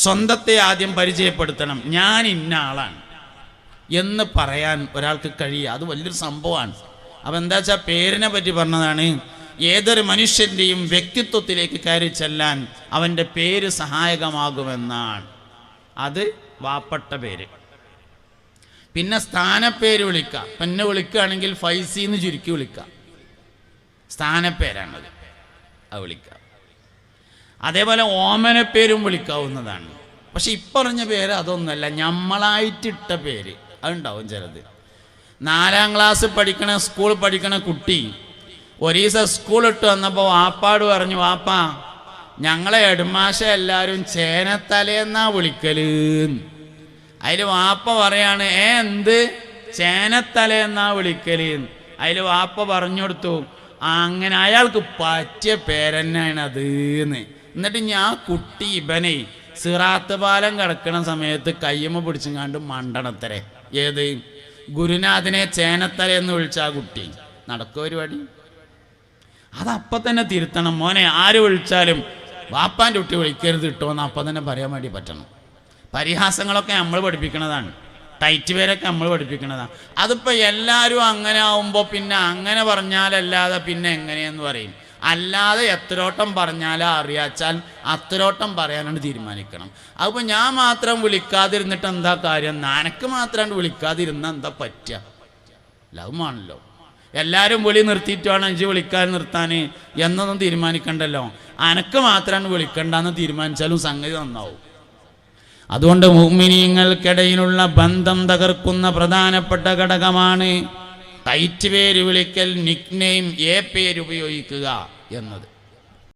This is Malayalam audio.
സ്വന്തത്തെ ആദ്യം പരിചയപ്പെടുത്തണം. ഞാൻ ഇന്ന ആളാണ്. എന്ന് പറയാൻ ഒരാൾക്ക് കഴിയുക അത് വലിയൊരു സംഭവമാണ്. അപ്പം എന്താ വെച്ചാൽ പേരിനെ പറ്റി പറഞ്ഞതാണ്. ഏതൊരു മനുഷ്യന്റെയും വ്യക്തിത്വത്തിലേക്ക് കയറി ചെല്ലാൻ അവന്റെ പേര് സഹായകമാകുമെന്നാണ്. അത് വാപ്പട്ട പേര്. പിന്നെ സ്ഥാനപ്പേര് വിളിക്കുക പിന്നെ വിളിക്കുകയാണെങ്കിൽ ഫൈസി എന്ന് ചുരുക്കി വിളിക്കുക സ്ഥാനപ്പേരാണത്. അത് വിളിക്കാം. അതേപോലെ ഓമനപ്പേരും വിളിക്കാവുന്നതാണ്. പക്ഷെ ഇപ്പറഞ്ഞ പേര് അതൊന്നുമല്ല. ഞമ്മളായിട്ടിട്ട പേര്. അതുണ്ടാവും ചിലത്. നാലാം ക്ലാസ് പഠിക്കണ സ്കൂൾ പഠിക്കണ കുട്ടി ഒരീസ സ്കൂൾ ഇട്ട് വന്നപ്പോൾ വാപ്പാട് പറഞ്ഞു വാപ്പാ ഞങ്ങളെ എടുമാശ എല്ലാവരും ചേനത്തലേന്നാ വിളിക്കൽ? അതിൽ വാപ്പ പറയാണ് ഏ എന്ത്? ചേനത്തലേന്നാ വിളിക്കൽ? അതിൽ വാപ്പ പറഞ്ഞു കൊടുത്തു "ആ, അങ്ങനെ അയാൾക്ക് പറ്റിയ പേരെന്നാണ് അത് എന്ന് എന്നിട്ട് ഞാൻ കുട്ടി ഇബനെ സിറാത്ത് പാലം കിടക്കണ സമയത്ത് കയ്യമ്മ പിടിച്ചും കണ്ട് മണ്ടണത്തരെ. ഏത്? ഗുരുനാഥനെ ചേനത്തല എന്ന് വിളിച്ച ആ കുട്ടി. നടക്കുക പരിപാടി? അതപ്പം തന്നെ തിരുത്തണം. മോനെ ആര് വിളിച്ചാലും വാപ്പാന്റെ കുട്ടി വിളിക്കരുത് കിട്ടുമെന്ന് അപ്പം തന്നെ പറയാൻ വേണ്ടി പറ്റണം. പരിഹാസങ്ങളൊക്കെ നമ്മൾ പഠിപ്പിക്കണതാണ്. ടൈറ്റ് പേരൊക്കെ നമ്മൾ പഠിപ്പിക്കണതാണ്. അതിപ്പോൾ എല്ലാവരും അങ്ങനെ ആവുമ്പോൾ പിന്നെ അങ്ങനെ പറഞ്ഞാലല്ലാതെ പിന്നെ എങ്ങനെയെന്ന് പറയും? അല്ലാതെ എത്രോട്ടം പറഞ്ഞാലാ അറിയാച്ചാൽ അത്രോട്ടം പറയാനാണ് തീരുമാനിക്കണം. അപ്പോൾ ഞാൻ മാത്രം വിളിക്കാതിരുന്നിട്ട് എന്താ കാര്യം? നനക്ക് മാത്രം വിളിക്കാതിരുന്ന എന്താ പറ്റുക ലവുമാണല്ലോ എല്ലാവരും വിളി നിർത്തിയിട്ട് വേണം അഞ്ച് വിളിക്കാൻ നിർത്താൻ എന്നൊന്നും തീരുമാനിക്കണ്ടല്ലോ. അനക്ക് മാത്രമാണ് വിളിക്കണ്ടെന്ന് തീരുമാനിച്ചാലും സംഗതി നന്നാവും. അതുകൊണ്ട് മുഗ്മിനീങ്ങൾക്കിടയിലുള്ള ബന്ധം തകർക്കുന്ന പ്രധാനപ്പെട്ട ഘടകമാണ് ടൈറ്റ് പേര് വിളിക്കൽ നിക് നെയിം ഏ പേര് ഉപയോഗിക്കുക എന്നത്.